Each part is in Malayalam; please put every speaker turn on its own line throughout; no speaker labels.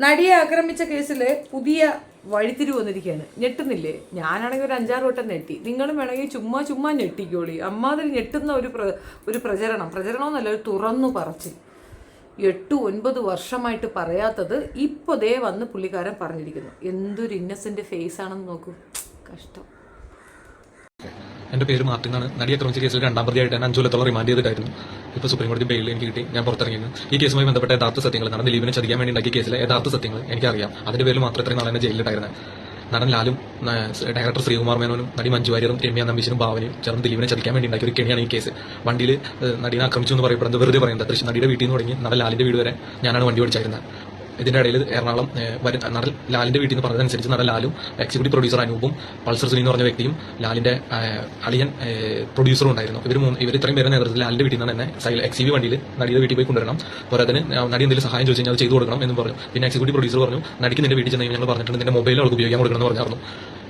നടിയെ ആക്രമിച്ച കേസിൽ പുതിയ വഴിത്തിരിവ് വന്നിരിക്കുകയാണ്. ഞെട്ടുന്നില്ലേ? ഞാനാണെങ്കിൽ ഒരു അഞ്ചാറ് വട്ടം ഞെട്ടി. നിങ്ങളും വേണമെങ്കിൽ ചുമ്മാ ചുമ്മാ ഞെട്ടിക്കോളി. അമ്മാതിരി ഞെട്ടുന്ന ഒരു പ്ര ഒരു പ്രചരണം. പ്രചരണമെന്നല്ല ഒരു തുറന്നു പറച്ചിൽ. എട്ട് ഒൻപത് വർഷമായിട്ട് പറയാത്തത് ഇപ്പോൾ ദേ വന്ന് പുള്ളിക്കാരൻ പറഞ്ഞിരിക്കുന്നു. എന്തൊരു ഇന്നസെന്റ് ഫേസ് ആണെന്ന് നോക്കൂ. കഷ്ടം.
എന്റെ പേര് മാർട്ടിൻ ആണ് നടിയെ ആക്രമിച്ച കേസിൽ രണ്ടാം പ്രതിയായിട്ട് ഞാൻ അഞ്ചു കൊല്ലത്തോളം റിമാൻഡ് ചെയ്തിട്ടായിരുന്നു. ഇപ്പോൾ സുപ്രീം കോടതി ബെയിൽ എനിക്ക് കിട്ടി ഞാൻ പുറത്തിറങ്ങിയത് ഈ കേസുമായി ബന്ധപ്പെട്ട യഥാർത്ഥ സത്യങ്ങൾ നടൻ ദിലീപിനെ ചതിക്കാൻ വേണ്ടി ഉണ്ടാക്കിയ കേസിലെ യഥാർത്ഥ സത്യങ്ങൾ എനിക്കറിയാം. അതിന്റെ പേരിൽ മാത്രം ഇത്രയും നാളെ ജയിലിലിട്ടായിരുന്നത് നടൻ ലാലും ഡയറക്ടർ ശ്രീകുമാർ മേനോനും നടി മഞ്ജു വാര്യറും രമ്യ നമ്പീശനും ഭാവനയും ചേർന്ന് ദിലീപിനെ ചതിക്കാൻ വേണ്ടി ഉണ്ടാക്കിയ ഒരു കെണിയാണ് ഈ കേസ്. വണ്ടിയിൽ നടീനെ ആക്രമിച്ചു എന്ന് പറയപ്പെടുന്നത് വെറുതെ പറയുന്നത്. തൃശ്ശൂർ നടിയുടെ വീട്ടിൽ നിന്ന് തുടങ്ങി നടൻ ലാലിന്റെ വീട് വരെ ഞാനാണ് വണ്ടി ഓടിച്ചായിരുന്നത് ഇതിന്റെ ഇടയിൽ എറണാകുളം നടൻ ലാലിന്റെ വീട്ടിൽ നിന്ന് പറഞ്ഞതനുസരിച്ച് നടൻ ലാലും എക്സിക്യൂട്ടീവ് പ്രൊഡ്യൂസർ അനൂപും പൾസർ സുനി എന്ന് പറഞ്ഞ വ്യക്തിയും ലാലിന്റെ അളിയൻ പ്രൊഡ്യൂസറും ഉണ്ടായിരുന്നു. ഇവർ മൂന്ന് ഇവർ ഇത്രയും പേരെ നേതൃത്വത്തിൽ ലാലിന്റെ വീട്ടിൽ നിന്ന് തന്നെ സൈൽ എക്സ് വി വണ്ടിയിൽ നടിയുടെ വീട്ടിൽ പോയി കൊണ്ടുവരണം. പോരാത്തിന് നടി എന്തെങ്കിലും സഹായം ചോദിച്ചു കഴിഞ്ഞാൽ അത് ചെയ്തു കൊടുക്കണം എന്ന് പറഞ്ഞു. പിന്നെ എക്സിക്യൂട്ടീവ് പ്രൊഡ്യൂസർ പറഞ്ഞു നടിക്ക് നിന്റെ വീട്ടിൽ ചെന്ന് കഴിഞ്ഞാൽ പറഞ്ഞിട്ടുണ്ട് നിന്റെ മൊബൈൽ അവൾക്ക് ഉപയോഗിക്കാൻ കൊടുക്കണം എന്ന് പറഞ്ഞായിരുന്നു.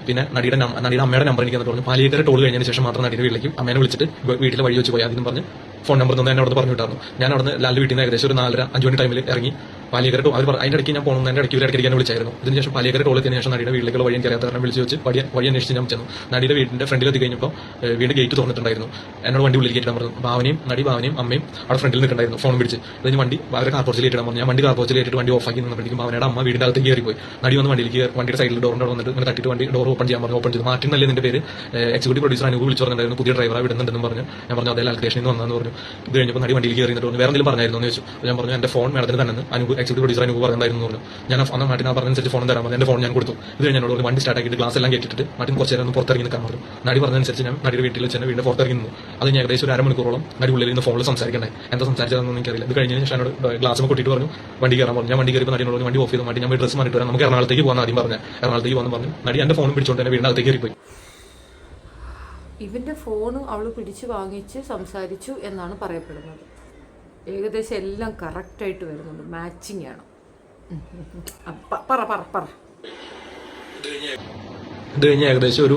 പിന്നെ നടിയുടെ നടിയുടെ അമ്മയുടെ നമ്പർ എനിക്ക് പറഞ്ഞു പാലിയേറ്റർ ടോൾ കഴിഞ്ഞതിന് ശേഷം മാത്രം നടിയുടെ വീട്ടിലേക്ക് അമ്മേനെ വിളിച്ചിട്ട് വീട്ടിൽ വഴി വെച്ച് പോയി അതിന് പറഞ്ഞ് ഫോൺ നമ്പർ തന്നെ അവിടെ പറഞ്ഞു വിട്ടായിരുന്നു. ഞാൻ അവിടെ ലാലിന്റെ വീട്ടിൽ നിന്ന് ഏകദേശം ഒരു നാലര അഞ്ചു മണി ടൈമിൽ ഇറങ്ങി. പാലിയേക്കര ടോൾ അവർ അതിന്റെ ഇടയ്ക്ക് ഞാൻ പോകണം എന്റെ ഇടയ്ക്ക് ഇടയ്ക്ക് വിളിച്ചായിരുന്നു. അതിനുശേഷം ശേഷം പാലിയേക്കര ടോൾ എത്തിയതിനു ശേഷം നടിയുടെ വീട്ടിലേക്ക് വഴി എനിക്ക് അറിയാത്ത കാരണം വിളിച്ച് വെച്ച് വഴി വഴി അന്വേഷിച്ച് ഞാൻ ചെന്നു. നടിയുടെ വീടിന്റെ ഫ്രണ്ടിൽ എത്തി കഴിഞ്ഞപ്പോൾ വീട് ഗേറ്റ് തുറന്നിട്ടുണ്ടായിരുന്നു. എന്നോട് വണ്ടി ഉള്ളിൽ കയറ്റാൻ പറഞ്ഞു. ഭാവനയും നടി ഭാവനയും അമ്മയും അവിടെ ഫ്രണ്ടിൽ നിൽക്കുന്നുണ്ടായിരുന്നു ഫോൺ പിടിച്ച്. അതിന് വണ്ടി അവരെ കാർപോർച്ചിൽ കയറ്റാൻ പറഞ്ഞു. ഞാൻ വണ്ടി കാർപോർച്ചിൽ കയറ്റിട്ട് വണ്ടി ഓഫ് ആക്കി നിന്നപ്പോഴേക്കും ഭാവനയുടെ അമ്മ വീടിന്റെ അകത്ത് കയറി പോയി. നടി വന്ന് വണ്ടിയിൽ കയറി- വണ്ടിയുടെ സൈഡിൽ ഡോറിന്റെ വന്നിട്ട് ഇങ്ങനെ തട്ടിട്ട് വണ്ടി ഡോർ ഓപ്പൺ ചെയ്യാൻ പറഞ്ഞു ഓപ്പൺ ചെയ്തു. മാർട്ടിൻ അല്ലേ നിന്റെ പേര്? എക്സിക്യൂട്ടീവ് പ്രൊഡ്യൂസർ അനുഭവം വിളിച്ചു പറഞ്ഞിട്ടുണ്ടായിരുന്നു. പുതിയ ഡ്രൈവറെ വിടുന്നുണ്ടെന്ന് പറഞ്ഞു. ഞാൻ പറഞ്ഞു അതേ നിന്ന് വന്നെന്ന് പറഞ്ഞു. ഇത് കഴിഞ്ഞപ്പോൾ നടി വണ്ടിയിൽ കയറി എന്നിട്ട് വേറെ എന്തെങ്കിലും പറഞ്ഞായിരുന്നു? എന്ന് ചോദിച്ചു. ഞാൻ പറഞ്ഞു എന്റെ ഫോൺ മേഡത്തിന് തന്നെ അനുഭവ എക്സിക്യൂട്ടീവ് പ്രൊഡ്യൂസർ അനുഭവം പറഞ്ഞിട്ടുണ്ടായിരുന്നു ഞാൻ അന്ന് മാറ്റിനാ പറഞ്ഞനുസരിച്ച് ഫോൺ തരാൻ എന്റെ ഫോൺ ഞാൻ കൊടുത്തു. ഇത് കഴിഞ്ഞാൽ വണ്ടി സ്റ്റാർട്ട് ആക്കിയിട്ട് ഗ്ലാസ് എല്ലാം കേട്ടിട്ട് മറ്റും കുറച്ച് നേരം പുറത്തിറങ്ങി നിൽക്കാൻ പറഞ്ഞു. നടി പറഞ്ഞനുസരിച്ച് ഞാൻ നടിയുടെ വീട്ടിൽ വെച്ച് വീണ്ടും പുറത്തിറങ്ങി നിന്നു. അത് ഞാൻ ഏകദേശം ഒരു അരമണിക്കൂറോളം നടി ഉള്ളിൽ നിന്ന് ഫോണിൽ സംസാരിക്കണ്ടേ എന്താ സംസാരിച്ചതെന്ന് എനിക്കറിയില്ല. ഇത് കഴിഞ്ഞ് ശേഷം എന്നോട് ഗ്ലാസ് കൊട്ടിട്ട് പറഞ്ഞു. വണ്ടി കയറാൻ പറഞ്ഞു. ഞാൻ വണ്ടി കയറി നടിയോട് വണ്ടി ഓഫ് ചെയ്ത്? മാറ്റി ഞാൻ ഡ്രസ്സ് മാറ്റിട്ട് വരാം. നമുക്ക് എറണാകുളത്തേക്ക് പോകാൻ ആദ്യം പറഞ്ഞു. എറണാകുളത്തേക്ക് പോകാൻ പറഞ്ഞു. നടി എന്റെ ഫോണും പിടിച്ചോണ്ട് തന്നെ വീടിന്റെ അകത്തേക്ക് കയറിപ്പോയി.
ഇവന്റെ ഫോൺ അവൾ പിടിച്ചു വാങ്ങിച്ച് സംസാരിച്ചു എന്നാണ് പറയപ്പെടുന്നത്. ഏകദേശം എല്ലാം കറക്റ്റായിട്ട് വരുന്നുണ്ട്. മാച്ചിങ് ആണ്. പറ പറ പറ.
ഇത് കഴിഞ്ഞ് ഏകദേശം ഒരു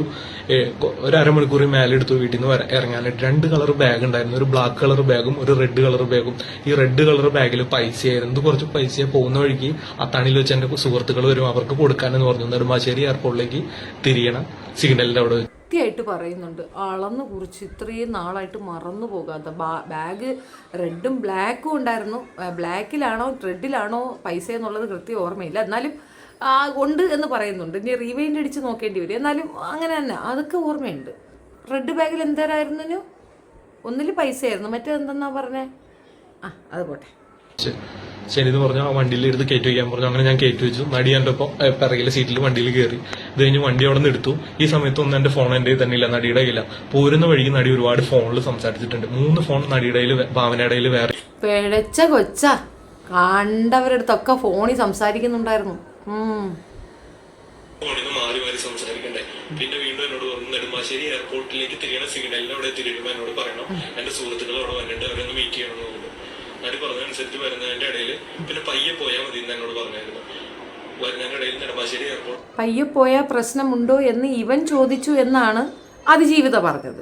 ഒരു അരമണിക്കൂർ മേലെ എടുത്തു വീട്ടിൽ നിന്ന് ഇറങ്ങാനായിട്ട് രണ്ട് കളർ ബാഗ് ഉണ്ടായിരുന്നു. ഒരു ബ്ലാക്ക് കളർ ബാഗും ഒരു റെഡ് കളർ ബാഗും ഈ റെഡ് കളർ ബാഗിൽ പൈസയായിരുന്നു. കുറച്ച് പൈസ പോകുന്ന വഴിക്ക് അത്താണിയിൽ വെച്ച് എന്റെ സുഹൃത്തുക്കൾ വരും. അവർക്ക് കൊടുക്കാനെന്ന് പറഞ്ഞു. നെടുമ്പാശ്ശേരി എയർപോർട്ടിലേക്ക് തിരിയണം. സിഗ്നലിന്റെ അവിടെ.
കൃത്യമായിട്ട് പറയുന്നുണ്ട്. അളന്ന് കുറിച്ച് ഇത്രയും നാളായിട്ട് മറന്നു പോകാത്ത ബാഗ് റെഡും ബ്ലാക്കും ഉണ്ടായിരുന്നു. ബ്ലാക്കിലാണോ റെഡിലാണോ പൈസ എന്നുള്ളത് കൃത്യം ഓർമ്മയില്ല. എന്നാലും ഉണ്ട് എന്ന് പറയുന്നുണ്ട്. ഇനി റീവൈൻഡ് അടിച്ച് നോക്കേണ്ടി വരും. എന്നാലും അങ്ങനെ തന്നെ. അതൊക്കെ ഓർമ്മയുണ്ട്. റെഡ് ബാഗിൽ എന്തായിരുന്നു ഒന്നിൽ പൈസയായിരുന്നു. മറ്റേ എന്തെന്നാ പറഞ്ഞേ? ആ അത് പോട്ടെ.
ശരി. എന്ന് പറഞ്ഞു. ആ വണ്ടിയിൽ എടുത്ത് കയറ്റി വയ്ക്കാൻ പറഞ്ഞു. അങ്ങനെ ഞാൻ കയറ്റി വെച്ചു. നടി എന്റെ ഒപ്പം പിറകിലെ സീറ്റിൽ വണ്ടിയിൽ കയറി ഇത് കഴിഞ്ഞ് വണ്ടി അവിടെ നിന്ന് എടുത്തു. ഈ സമയത്ത് ഒന്നും എന്റെ ഫോൺ എന്റെ തന്നെ ഇല്ല. നടിയുടെ കയ്യില്ല പോരുന്ന വഴിക്ക് നടി ഒരുപാട് ഫോണിൽ സംസാരിച്ചിട്ടുണ്ട്. മൂന്ന് ഫോൺ നടിയുടെ ഭാവനയുടെ വേറെ
പിഴച്ച കൊച്ച. കണ്ടവരെടുത്തൊക്കെ ഫോണിൽ സംസാരിക്കുന്നുണ്ടായിരുന്നു.
മാറി മാറി സംസാരിക്കണ്ടേ? പിന്നെ വീണ്ടും എന്നോട് പറഞ്ഞു നെടുമ്പാശ്ശേരി എയർപോർട്ടിലേക്ക് തിരിയണ സിഗ്നൽ അവിടെ തിരിയുമ്പോൾ എന്നോട് പറയണം. എന്റെ സുഹൃത്തുക്കൾ അവിടെ വന്നിട്ട് അവരൊന്ന് മീറ്റ് ചെയ്യണം എന്ന് പറഞ്ഞു. നടി പറഞ്ഞതനുസരിച്ച് വരുന്നതിന്റെ ഇടയിൽ പിന്നെ പയ്യെ പോയാൽ മതി എന്ന് എന്നോട് പറഞ്ഞായിരുന്നു. പോയ
പയ്യെ പോയാൽ പ്രശ്നമുണ്ടോ എന്ന് ഇവൻ ചോദിച്ചു എന്നാണ് അതിജീവിത പറഞ്ഞത്.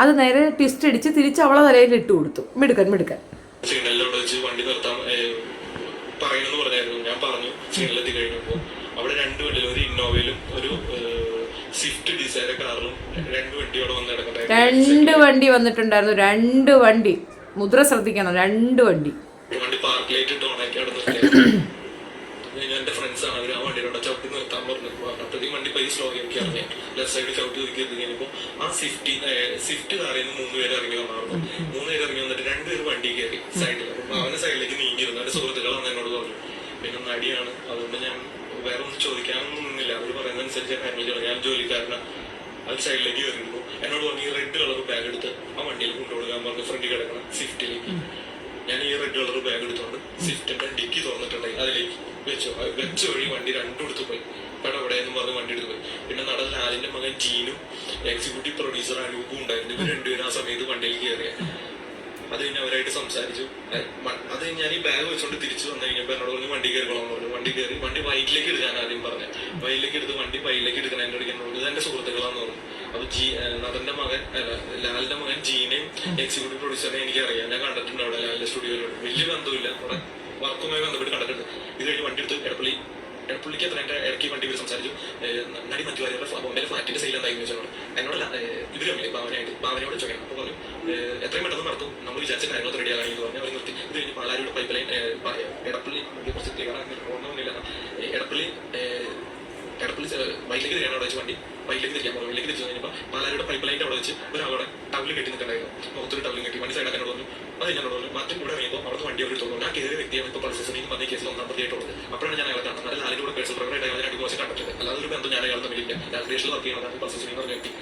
അത് നേരെ ട്വിസ്റ്റ് അടിച്ച് തിരിച്ച് അവളെ തലയിൽ ഇട്ടു കൊടുത്തു. മിടുക്കൻ മിടുക്കൻ.
സിഗ്നലിൽ വെച്ച് വണ്ടി നിർത്താൻ പറയണമെന്ന് പറഞ്ഞായിരുന്നു. ഞാൻ പറഞ്ഞു സിഗ്നൽ കഴിഞ്ഞപ്പോ കഴിഞ്ഞപ്പോൾ അവിടെ രണ്ട് വണ്ടിയിലും ഒരു ഇന്നോവയിലും ഒരു സ്വിഫ്റ്റ് ഡിസൈർ കാറിലും രണ്ട് വണ്ടിയോടെ വന്ന്
രണ്ട് വണ്ടി വന്നിട്ടുണ്ടായിരുന്നു. രണ്ട് വണ്ടി. മുദ്ര ശ്രദ്ധിക്കണം. രണ്ട് വണ്ടി.
വണ്ടി പാർക്കിലേക്ക് ഇട്ട് ഉണക്കി അവിടെ ഞാൻ എന്റെ ഫ്രണ്ട്സാണ് അവർ ആ വണ്ടിയിലൂടെ ചവിട്ടി നിർത്താൻ പറഞ്ഞു അപ്പോഴത്തേക്കും വണ്ടി പൈസ സ്ലോ ആക്കി ഇറങ്ങി. ലെഫ്റ്റ് സൈഡ് ചവിട്ടി ഒതുക്കി എത്തി കഴിഞ്ഞപ്പോൾ ആ സ്വിഫ്റ്റ് സ്വിഫ്റ്റ് കാറിൽ നിന്ന് മൂന്ന് പേര് ഇറങ്ങി വന്നായിരുന്നു മൂന്ന് പേര് ഇറങ്ങി വന്നിട്ട് രണ്ടുപേര് വണ്ടി കയറി സൈഡിൽ അപ്പൊ അവന്റെ സൈഡിലേക്ക് നീങ്ങിയിരുന്നു എന്റെ സുഹൃത്തുക്കളാണ് എന്നോട് പറഞ്ഞു. പിന്നെ നടിയാണ്. അതുകൊണ്ട് ഞാൻ വേറെ ഒന്നും ചോദിക്കാനൊന്നും നിന്നില്ല. അവർ പറയുന്നതനുസരിച്ച് ചെയ്യണം ഞാൻ ജോലിക്കാരനാണ് അത് സൈഡിലേക്ക് കയറിയിരുന്നു. എന്നോട് പറഞ്ഞു റെഡ് കളർ ബാഗ് എടുത്ത് ആ വണ്ടിയിൽ കൊണ്ടുകൊടുക്കാൻ പറഞ്ഞു ഫ്രണ്ടിൽ കിടക്കണം സ്വിഫ്റ്റിലേക്ക് ഞാൻ ഈ റെഡ് കളർ ബാഗ് എടുത്തോണ്ട് സ്വിഫ്റ്റിന്റെ ഡിക്കി തുറന്നിട്ടുണ്ടായി അതിലേക്ക് വെച്ചു. വെച്ച വഴി വണ്ടി രണ്ടും എടുത്തു പോയി. പടം എവിടെയെന്ന് പറഞ്ഞ് വണ്ടി എടുത്തു പോയി. പിന്നെ നടൻ ലാലിന്റെ മകൻ ജീനും എക്സിക്യൂട്ടീവ് പ്രൊഡ്യൂസർ അനൂപും ഉണ്ടായിരുന്നു. ഇവർ രണ്ടുപേരും ആ സമയത്ത് വണ്ടിയിൽ കയറിയ. അത് കഴിഞ്ഞ് അവരായിട്ട് സംസാരിച്ചു. അത് ഞാൻ ഈ ബാഗ് വെച്ചോണ്ട് തിരിച്ചു വന്നു കഴിഞ്ഞപ്പോ എന്നോട് പറഞ്ഞു വണ്ടി കയറിക്കോളാം പറഞ്ഞു വണ്ടി കയറി വണ്ടി വൈറ്റിലേക്ക് എടുക്കാൻ ആദ്യം പറഞ്ഞു. വൈറ്റിലേക്ക് എടുത്ത് വണ്ടി വൈറ്റിലേക്ക് എടുക്കണം എന്നോട് എന്നോട് പറഞ്ഞു. ഇത് എന്റെ സുഹൃത്തുക്കളാന്ന് പറഞ്ഞു. അപ്പൊ ജി നടന്റെ മകൻ ലാലിന്റെ മകൻ ജീനെയും എക്സിക്യൂട്ടീവ് പ്രൊഡ്യൂസറിനെ എനിക്ക് അറിയാം ഞാൻ കണ്ടിട്ടുണ്ട് അവിടെ ലാലിന്റെ സ്റ്റുഡിയോയിലോട്ട് വലിയ ബന്ധമില്ല അവിടെ വർക്കുമായി ബന്ധപ്പെട്ട് കണ്ടിട്ടുണ്ട്. ഇത് കഴിഞ്ഞ് വണ്ടി എടുത്ത് എടപ്പള്ളി എടപ്പള്ളിക്ക് എത്ര എന്റെ ഇടയ്ക്ക് വണ്ടി ഇവർ സംസാരിച്ചു. നടി നടി മഞ്ജുവാരിയുടെ ബോംബെയിലെ ഫ്ലാറ്റിന്റെ സെയിൽ എന്തായിരുന്നു വെച്ചാൽ എന്നോടല്ല ഇവർ തമ്മിൽ ഭാവനയായിട്ട് ഭാവനയോട് ചോദിക്കണം. അപ്പോൾ പറഞ്ഞു എത്രയും പെട്ടെന്ന് നടത്തും. നമ്മൾ വിചാരിച്ച കാര്യങ്ങൾ റെഡി ആകാൻ എന്ന് പറഞ്ഞു. അവർ നിർത്തി. ഇത് കഴിഞ്ഞ് പാലാരിയുടെ പൈപ്പ് ലൈൻ എടപ്പള്ളി കുറച്ച് ക്ലിയർ ഓർമ്മയൊന്നുമില്ല ഏഹ് എടപ്പള്ളി ഏഹ് എടപ്പള്ളി വൈകിലേക്ക് തിരിയാണ് അവിടെ വെച്ച് വണ്ടി. വൈകിലേക്ക് തിരിക്കാൻ പോകും വൈകിലേക്ക് തിരിച്ചു കഴിഞ്ഞപ്പോൾ പാലാരിയുടെ പൈപ്പ് ലൈന്റെ അവിടെ വെച്ച് അവിടെ ടവലിൽ കെട്ടി നിൽക്കണ്ടായിരുന്നു. മുഖത്തൊരു ടവലും കെട്ടി. വണ്ടി സൈഡാക്കാൻ പറഞ്ഞു അത് ഞാൻ പറഞ്ഞു മറ്റും കൂടെ ഇറങ്ങിയപ്പോൾ അവിടുത്തെ വണ്ടി അവർ തോന്നുന്നു ആ കയറിയ വ്യക്തിയാണ് ഇപ്പോൾ നിന്ന് വന്ന കേസിൽ ഒന്നാം പ്രതിയായിട്ടുള്ളത് അപ്പോഴാണ് ഞാൻ അയാളെ കാണുന്നത്. നല്ല നാലിന്റെ കൂടെ പേഴ്സണൽ പ്രകാരമായിട്ട് അയാളെ ദിവസം കണ്ടിട്ടുണ്ട്. അല്ലാതെ ഒരു ബന്ധം ഞാൻ അയാൾ തമ്മിലില്ല. ക്രിയേഷനിൽ വർക്ക് ചെയ്യുന്നതാണ് നിന്ന് പറഞ്ഞ വ്യക്തി.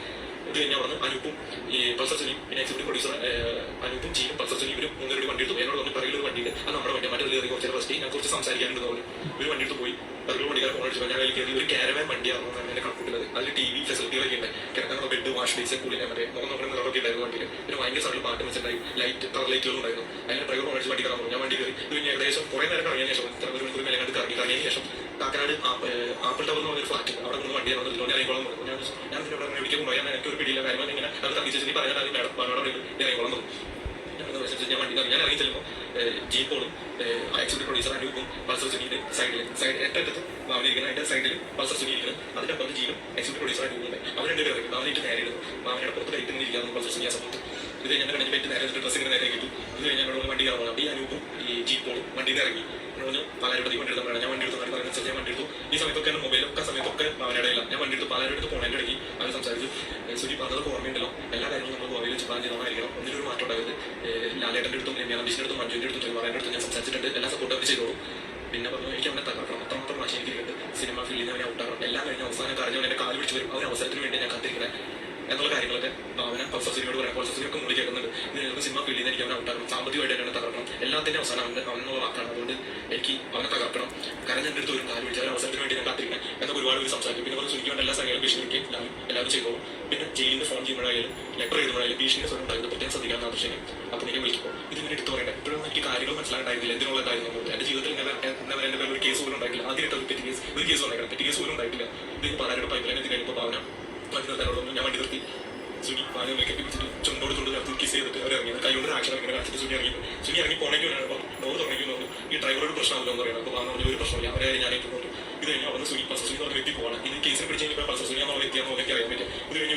ഇത് അവിടെ അവിടെ അനൂപ്പും ഈ പൾസർ സുനിയും പിന്നെ എക്സിക്യൂട്ടീവ് പ്രൊഡ്യൂസർ അനൂപ്പും ചീനും പൾസർ സുനിയും ഇവരും മൂന്നൊരു വണ്ടി എടുത്തു. എന്നോട് പറഞ്ഞു പറയുള്ള വണ്ടി വണ്ടിയുണ്ട് അത് നമ്മുടെ വണ്ടി മറ്റേ കയറി കുറച്ച് ഫസ്റ്റ് ഞാൻ കുറച്ച് സംസാരിക്കാനുണ്ട് തോന്നി ഒരു വണ്ടി എടുത്ത് പോയി. പറയുള്ള വണ്ടിക്കാർ ഫോൺ അടിച്ചു. ഞാൻ കയറി ഒരു കാരവൻ വണ്ടിയാണെന്ന് എന്നാണ് എന്നെ കണക്കൂട്ടുന്നത് അതിൽ ടി വി ഫെസിലിറ്റികളൊക്കെ ഉണ്ട്. കിടക്കുന്ന ബെഡ് വാഷ് ബേസ് കൂളിംഗ് മറ്റേ മുഖം നോക്കുന്ന നിറമൊക്കെ ഉണ്ടായിരുന്നു വണ്ടിയിൽ പിന്നെ ഭയങ്കര സ്ഥലം പാട്ട് വെച്ചിട്ടുണ്ടായി. ലൈറ്റ് കളർ ലൈറ്റുകൾ ഉണ്ടായിരുന്നു. അതിന് ഡ്രൈവർ ഫോൺ അടിച്ച് വണ്ടി പറഞ്ഞു. ഞാൻ വണ്ടി കയറി. ഇത് കഴിഞ്ഞ് ഏകദേശം കുറെ നേരം കഴിഞ്ഞ ശേഷം ഒരു മണിക്കൂർ മേലെ കണ്ട് കറങ്ങി. കറങ്ങിയതിന് ശേഷം കാക്കനാട് ആപ്പിൾ ടവർ എന്ന് പറഞ്ഞൊരു ഫ്ലാറ്റ് അവിടെ നിന്ന് വണ്ടി ഇറങ്ങുന്നത് ഞാൻ ഇറങ്ങിക്കോളം. ഞാൻ ഞാൻ അവിടെ എവിടേക്ക് പോയാൽ ഞാൻ എനിക്ക് ഒരു പിടിയില്ല. കാര്യങ്ങൾ ഇങ്ങനെ അത് തർക്കിച്ചു നീ പറയാൻ അത് മേഡം അവിടെ ഇറങ്ങിക്കോളം ഞാൻ വണ്ടി. ഞാൻ ഇറങ്ങി ചെല്ലുമ്പോൾ ജീപ്പോളും എക്സിക്യൂട്ടീവ് പ്രൊഡ്യൂസർ അനൂപും പൾസർ സുനിയുടെ സൈഡിൽ സൈഡ് ഏറ്റവും ഭാവനയിരിക്കുന്ന അതിന്റെ സൈഡിൽ പൾസർ സുനി അപ്പുറത്ത് ജീനും എക്സിക്യൂട്ടീവ് പ്രൊഡ്യൂസർ അനൂപുണ്ട് അവർ രണ്ടുപേരും ഇറങ്ങി. ഭാവനയിട്ട് നേരെ ഇടുന്നു. ഭാവനയുടെ പുറത്ത് കയറ്റി നിന്ന് പൾസർ സുനി സമയത്ത്. ഇത് കഴിഞ്ഞാൽ നേരെ ഡ്രസ്സ് നേരെ കിട്ടും. ഇത് കഴിഞ്ഞാൽ വണ്ടി പോകും ഈ അനൂപും ഈ ജീപ്പോളും വണ്ടിയിൽ ഇറങ്ങി. പറഞ്ഞു പാലാരുടെ വണ്ടി എടുത്താൽ ഞാൻ വണ്ടി എടുത്തു പറയുന്നത് ഞാൻ വണ്ടി എടുത്തു. ഈ സമയത്തൊക്കെ എന്റെ മൊബൈലൊക്കെ സമയത്തൊക്കെ ഭാവനയുടെ ഇല്ല. ഞാൻ വണ്ടി എടുത്ത് പാലാരുടെ അടുത്ത് പോകണതിന്റെ ഇടയ്ക്ക് അവർ സംസാരിച്ചു. "ഏ, സുനി പറഞ്ഞതൊക്കെ ഓർമ്മയുണ്ടല്ലോ? എല്ലാ കാര്യങ്ങളും നമ്മൾ ഗോവയിൽ വെച്ച് പ്ലാൻ ചെയ്തോണായിരിക്കണം ഒന്നിനൊരു മാറ്റം ഉണ്ടാകരുത് ലാലേട്ടന്റെ അടുത്തും രമ്യാനന്ദിന്റെ അടുത്തും മഞ്ജുവിന്റെ അടുത്തും ചെറുമാരന്റെ അടുത്തും ഞാൻ സംസാരിച്ചിട്ടുണ്ട്. എല്ലാ സപ്പോർട്ടും അവർ ചെയ്തോളും. പിന്നെ പറഞ്ഞു എനിക്ക് അവനെ തകർക്കണം അത്രമാത്രം വാശി എനിക്ക് സിനിമ ഫീൽഡിൽ നിന്ന് അവനെ ഔട്ടാകണം എല്ലാം കഴിഞ്ഞ അവസാനം കറിഞ്ഞവൻ എന്റെ കാൽ പിടിച്ച് വരും. ആ ഒരു അവസരത്തിന് വേണ്ടി ഞാൻ കാത്തിരിക്കണേ. എന്നുള്ള കാര്യങ്ങളൊക്കെ ഭാവന പൾസസിനോട് പറയാം. പൾസസിനൊക്കെ മുടി കേൾക്കുന്നുണ്ട് ഇത് ഞങ്ങൾക്ക് സിനിമ ഫീൽ നിന്ന് എനിക്ക് അവനെ ഔട്ടാക്കണം സാമ്പത്തികമായിട്ട് എന്നെ തകർക്കണം എല്ലാത്തിന്റെ അവസാനം അവന്റെ അവനുള്ള വാക്കാണ്. അതുകൊണ്ട് എനിക്ക് അവനെ തകർക്കണം. കാരണം എന്റെ അടുത്ത് ഒരു കാര്യം വിളിച്ചാൽ അവസരത്തിന് വേണ്ടി ഞാൻ കാത്തിരിക്കണം. എന്നൊക്കെ ഒരുപാട് പേര് സംസാരിക്കും. പിന്നെ കുറച്ച് സുനിക്ക് വേണ്ട എല്ലാ സംഘങ്ങളും ഭീഷണിക്ക് എല്ലാവരും ചെയ്തോളും. പിന്നെ ജയിലിന് ഫോൺ ചെയ്യുമ്പോഴായാലും ലെറ്റർ എഴുതുമ്പോഴായാലും ഭീഷണി സ്വരം ഉണ്ടായിരുന്നു. പ്രത്യേകം ശ്രദ്ധിക്കാൻ ആവശ്യം അപ്പോൾ എനിക്ക് വിളിക്കുമ്പോൾ ഇതിങ്ങനെ എടുത്തു പറയണ്ട? ഇപ്പോഴും എനിക്ക് കാര്യങ്ങൾ മനസ്സിലായിട്ടില്ല എന്തിനുള്ള കാര്യം എന്റെ ജീവിതത്തിൽ ഇങ്ങനെ എന്താ പറയുക എന്റെ ഒരു കേസ് പോലും ഉണ്ടായിട്ടില്ല. ആദ്യമായിട്ട് ഒരു കേസ് ഒരു കേസ് ഉണ്ടായിട്ടില്ല. പെറ്റി കേസ് പോലും ഉണ്ടായിട്ടില്ല. ഇത് പാലാരുടെ പൈപ്പ് ലൈൻ എത്തി കഴിഞ്ഞപ്പോൾ പാവന വണ്ടി ഞാൻ വണ്ടി നിർത്തി. സുനി പാലം കെട്ടി പിടിച്ചിട്ട് ചുണ്ടോട് ചുണ്ട് ചേർത്ത് കിസ് ചെയ്തിട്ട് അവർ ഇറങ്ങി. കൈകൊണ്ട് ആക്ഷൻ ഇങ്ങനെ കാണിച്ചിട്ട് സുനി ഇറങ്ങി. സുനി ഇറങ്ങി ഡോർ തുറന്നേക്ക് ഈ ഡ്രൈവറോട് പ്രശ്നമാവില്ല എന്ന് പറയുന്നത് അപ്പോൾ ഒരു പ്രശ്നമില്ല. അവരെ ഞാൻ പറഞ്ഞു ഇത് കഴിഞ്ഞ് അവിടെ സുനി പൾസർ പോകണം ഇത് കേസിൽ പിടിച്ച് കഴിഞ്ഞപ്പോൾ പൾസർ സുനി എന്നുള്ള വ്യക്തിയാണെന്ന്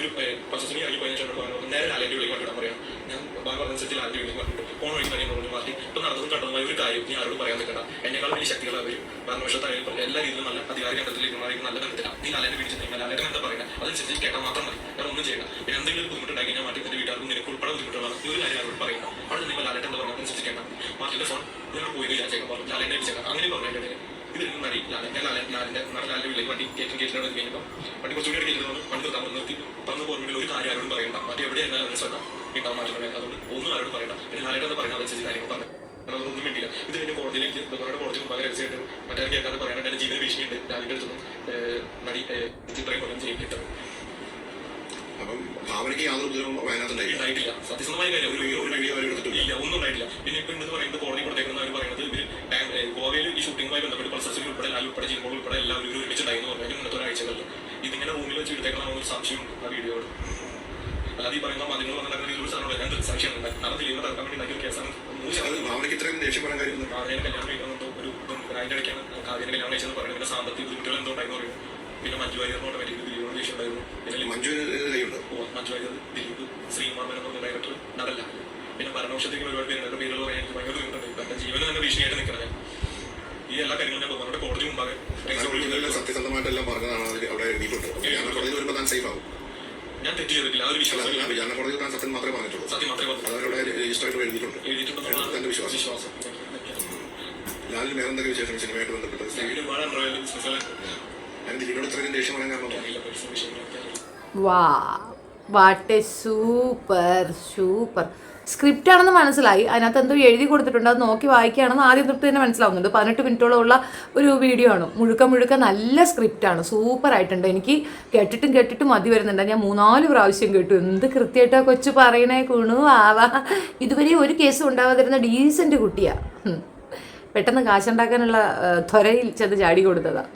ഒരു പൾസർ സുനി ഇറങ്ങി പോയതിനു നേരെ ലാലേന്റെ വിളിക്ക് വേണ്ടിയിട്ട് പറയാം ഞാൻ വിളിക്ക് വേണ്ടിയിട്ട് ഫോൺ വഴി പറഞ്ഞു മാറ്റി ഇപ്പം നടന്നതും കണ്ടതുമായ ഒരു കാര്യം നീ ആരോടും പറയാൻ നിൽക്കണ്ട എന്നെക്കാൾ വലിയ ശക്തികൾ അവർ ഭരണപക്ഷത്തായാലും എല്ലാ രീതിയിലും നല്ല അധികാര കേന്ദ്രത്തിലേക്ക് നല്ല ബന്ധത്തിലാണ് നീ ലാലേന്റെ പിടിച്ച് നിങ്ങൾ ലാലേട്ടൻ എന്താ പറയുക അതനുസരിച്ച് കേട്ടാൽ മാത്രം മതി വേറെ ഒന്നും ചെയ്യണ്ട പിന്നെ എന്തെങ്കിലും ബുദ്ധിമുട്ടുണ്ടായി കഴിഞ്ഞാൽ മാറ്റി എന്റെ വീട്ടുകാർക്കും നിനക്ക് ഉൾപ്പെടെ ബുദ്ധിമുട്ടുകളാണ് ഈ ഒരു കാര്യം അവരോട് പറയണം അവിടെ നിങ്ങൾ ലാലേട്ടൻ എന്താ പറഞ്ഞത് അനുസരിച്ച് കേട്ടാൽ മാറ്റിയുടെ ഫോൺ നിങ്ങൾ പോയി വിചാരിച്ചേക്കാം പറഞ്ഞു ലാലേന്റെ വിളിച്ചേക്കാം അങ്ങനെ പറഞ്ഞു എന്റെ ഇടയിൽ ഇത് നടി ഞാൻ ലാലൻ ലാലിന്റെ ലാലിന്റെ വീട്ടിലേക്ക് വണ്ടി കയറ്റും കയറ്റിനോട് കഴിഞ്ഞപ്പോൾ വണ്ടി കുറച്ചുകൂടി കയറ്റി വന്നു വണ്ടി നിർത്താൻ നിർത്തി തന്നു പോകുന്ന ഒരു കാര്യം ആരോടും പറയണ്ട മറ്റേ എവിടെയാണ് അതിന് ശ്രദ്ധ ഉണ്ടാവും മാറ്റം അതുകൊണ്ട് ഒന്നും ആരോട് പറയണ്ട പിന്നെ ആരോട് എന്താ പറയുന്നത് അതനുസരിച്ച് കാര്യങ്ങൾ പറഞ്ഞു അതൊന്നും വേണ്ടിയില്ല ഇത് കഴിഞ്ഞ് കോടതിയിലേക്ക് ബഹുമാനയുടെ കോടതി മുമ്പാകെ രഹസ്യമായിട്ട് മറ്റേ കേൾക്കാതെ പറയാനായിട്ട് എന്റെ ജീവിത ഭീഷണിയുണ്ട് രാവിലെ അടുത്തൊന്നും നടി ഏഹ്, ഇത്രയും കൊല്ലം ചെയ്യും കിട്ടും
അപ്പം ഭാവനയ്ക്ക് യാതൊരു ബുദ്ധിമുട്ടും വയനാട്ടിലായില്ല
ഉണ്ടായിട്ടില്ല. സത്യസന്ധമായ കാര്യം. ഒരു ഒരു വീഡിയോ അവർ എടുത്തിട്ടില്ല. ഇല്ല ഒന്നും ഉണ്ടായിട്ടില്ല. പിന്നെ ഇപ്പൊ ഇന്ന് പറയുന്നത് കോടതി കൊടുത്തേക്കുന്ന അവർ പറയുന്നത് ഏഹ് ഗോവയിൽ ഈ ഷൂട്ടിംഗുമായി ബന്ധപ്പെട്ട് പൾസസിൽ ഉൾപ്പെടെ ലാൽ ഉൾപ്പെടെ ചെയ്യുമ്പോൾ ഉൾപ്പെടെ എല്ലാവരും ഒരുമിച്ചുണ്ടായിരുന്നു പറഞ്ഞു മുന്നത്തെ ഒരാഴ്ചകളിൽ ഇതിങ്ങനെ റൂമിൽ വെച്ച് എടുത്തേക്കണം ഒരു ആ വീഡിയോയോട്. അല്ലാതെ ഈ പറയുന്ന മാധ്യമങ്ങൾ രീതിയിൽ ഒരു സാധനം ഞാൻ സാക്ഷിയാണ് ഉണ്ടായി കാരണം ദിലീപിനെ വേണ്ടി ഉണ്ടാക്കിയ കേസാണ്
ഭാവനയ്ക്ക് ഇത്രയും ദേഷ്യം പറയാൻ കാര്യം
കാവ്യനെ കല്യാണം കഴിക്കണമെന്നോ ഒരു ഇതും അതിന്റെ ഇടയ്ക്കാണ്. കാവ്യനെ കല്യാണം കഴിച്ചെന്ന് പറയുന്നത്. പിന്നെ സാമ്പത്തിക ബുദ്ധിമുട്ടുകൾ എന്തോ ഉണ്ടായിരുന്നു പിന്നെ മഞ്ജു വാര്യറിനോട് പറ്റി ദിലീപിനോട് ദേഷ്യം ഉണ്ടായിരുന്നു. പിന്നെ ഓ, മഞ്ജു വാര്യർ ദിലീപ് ശ്രീമാമൻ എന്ന ഡയറക്ടർ നടല്ല. പിന്നെ ഭരണപക്ഷത്തേക്ക് ഒരുപാട് പേരുണ്ട്. അവരുടെ പേരുകൾ പറയാൻ എനിക്ക് ഭയങ്കര ബുദ്ധിമുട്ടുണ്ട്. ഇപ്പം എന്റെ തന്നെ ഭീഷണിയായിട്ട് നിൽക്കണേ ഈ എല്ലാ കാര്യങ്ങളും ഞാൻ ബഹുമാനോട് കോടതി മുമ്പാകെ
സത്യസന്ധമായിട്ടെല്ലാം പറഞ്ഞതാണ് അവിടെ എഴുതിയിട്ടുണ്ട്. സേഫ് ആവും.
ഞാൻ തെറ്റ് ചെയ്തിട്ടില്ല. ആ ഒരു വിശ്വാസം.
ഞാൻ വിചാരണ താൻ സത്യം മാത്രമേ പറഞ്ഞിട്ടുള്ളൂ.
സത്യം മാത്രമേ പറഞ്ഞു
അതവരുടെ രജിസ്റ്റർ ആയിട്ട് എഴുതിയിട്ടുണ്ട്.
എഴുതിയിട്ടുണ്ടെന്നുള്ള
തന്റെ വിശ്വാസം.
വിശ്വാസം.
ലാലിന് വേറെ എന്തൊക്കെ വിശേഷം സിനിമയായിട്ട് ബന്ധപ്പെട്ട് ഞാൻ ദിലീപിനോട് ഇത്രയും ദേഷ്യം പറയാൻ കാരണം
വാ what a super super. Script ആണെന്ന് മനസ്സിലായി. അതിനകത്ത് എന്തോ എഴുതി കൊടുത്തിട്ടുണ്ട്. അത് നോക്കി വായിക്കുകയാണെന്ന് ആദ്യം തൊട്ട് തന്നെ മനസ്സിലാവുന്നുണ്ട്. പതിനെട്ട് മിനിറ്റോളമുള്ള ഒരു വീഡിയോ ആണ്. മുഴുക്ക മുഴുക്ക നല്ല സ്ക്രിപ്റ്റ് ആണ്. സൂപ്പർ ആയിട്ടുണ്ട്. എനിക്ക് കേട്ടിട്ടും കേട്ടിട്ടും മതി വരുന്നുണ്ട്. ഞാൻ മൂന്നാൽ പ്രാവശ്യം കേട്ടു. എന്ത് കൃത്യമായിട്ടാ കൊച്ചു പറയണേ? കുണു ആവാ. ഇതുവരെ ഒരു കേസും ഉണ്ടാവാതിരുന്ന ഡീസന്റ് കുട്ടിയാ. പെട്ടെന്ന് കാശുണ്ടാക്കാനുള്ള ത്വരയിൽ ചെന്ന് ചാടി കൊടുത്തതാണ്